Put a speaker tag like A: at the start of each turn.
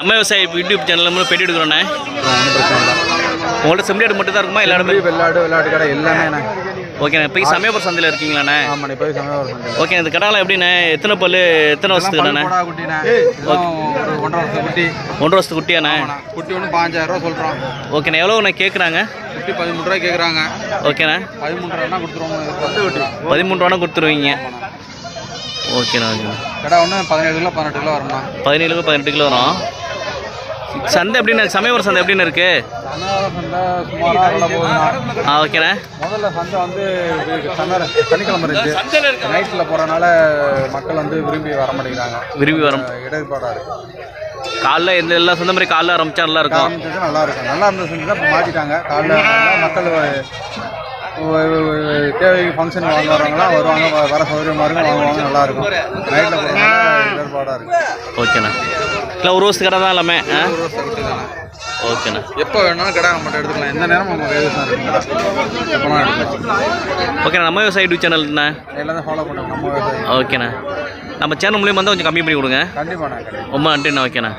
A: நம்ம விவசாயி YouTube channel மூலம் பேட்டி எடுக்கிறோண்ணே. உங்கள்ட்ட செம்மறியாடு மட்டும் தான் இருக்குமா? எல்லா இடமே
B: வெள்ளாடு வெள்ளாட்டு கடை எல்லாமே
A: ஓகேண்ணே இப்போ சமயபுரம் சந்தையில் இருக்கீங்களாண்ணே?
B: ஆமாண்ணே போய் சமயம் சந்தை
A: ஓகே இந்த கடாலாம் எப்படிண்ணே? எத்தனை பல் எத்தனை வருஷத்துக்குண்ணே?
B: ஒன்றரை வருஷம் குட்டி.
A: ஒன்றரை வருஷத்து குட்டியாண்ணே?
B: குட்டி ஒன்று பாஞ்சாயிரம் ரூபா சொல்கிறோம்
A: ஓகேண்ணே எவ்வளோண்ணே கேட்குறாங்க
B: குட்டி பதிமூணு ரூபாய் கேட்குறாங்க
A: ஓகேண்ணே.
B: பதிமூணு ரூபாய்னா கொடுத்துருவோம்.
A: பதிமூணு ரூபா கொடுத்துருவீங்க. ஓகேண்ணா ஓகேண்ணா
B: கடை ஒன்று பதினேழு கிலோ பதினெட்டு கிலோ வரும்ண்ணா.
A: பதினேழு கிலோ பதினெட்டு கிலோ வரும். சந்தை எப்படிண்ணே சமயபுரம் சந்தை எப்படின்னு இருக்கு? ஆ ஓகேண்ணே
B: முதல்ல சந்தை வந்து சனிக்கிழமை இருந்துச்சு நைட்டில் போகிறனால மக்கள் வந்து விரும்பி வர மாட்டேங்கிறாங்க.
A: விரும்பி வரும்.
B: இடர்பாடாக இருக்குது
A: காலைல எந்த எல்லா சொந்த மாதிரி காலைல ஆரம்பிச்சா நல்லா இருக்கும்.
B: நல்லா இருக்கும். நல்லா இருந்த செஞ்சு தான் இப்போ மாற்றிட்டாங்க காலைல இருந்தா மக்கள் வ- வ- வ- தேவை ஃபங்க்ஷன் வாங்க வரவங்களாம் வருவாங்க வர சௌகரியமாக இருக்கும் வாங்குவாங்க நல்லா இருக்கும். நைட்டில் இடர்பாடாக இருக்குது
A: ஓகேண்ணா இல்லை ஒரு வருஷத்து கடை தான் எல்லாமே ஆ?
B: ஒரு குட்டி தானே.
A: ஓகேண்ணா
B: எப்போ வேணாலும் கடை நம்மகிட்ட எடுத்துக்கலாம். எந்த நேரமும் நம்ம இருக்கும். கடை எடுத்துக்கலாம்.
A: ஓகேண்ணா நம்ம விவசாய யூடியூப் சேனல்ண்ணே
B: எல்லாத்தையும் ஃபாலோ பண்ணுங்க நம்ம விவசாயி
A: ஓகேண்ணா நம்ம சேனல் மூலியமாக வந்து கொஞ்சம் கம்மி பண்ணி கொடுங்க.
B: கண்டிப்பாண்ணா கண்டிப்பாக
A: ரொம்ப நன்றிண்ணா ஓகேண்ணா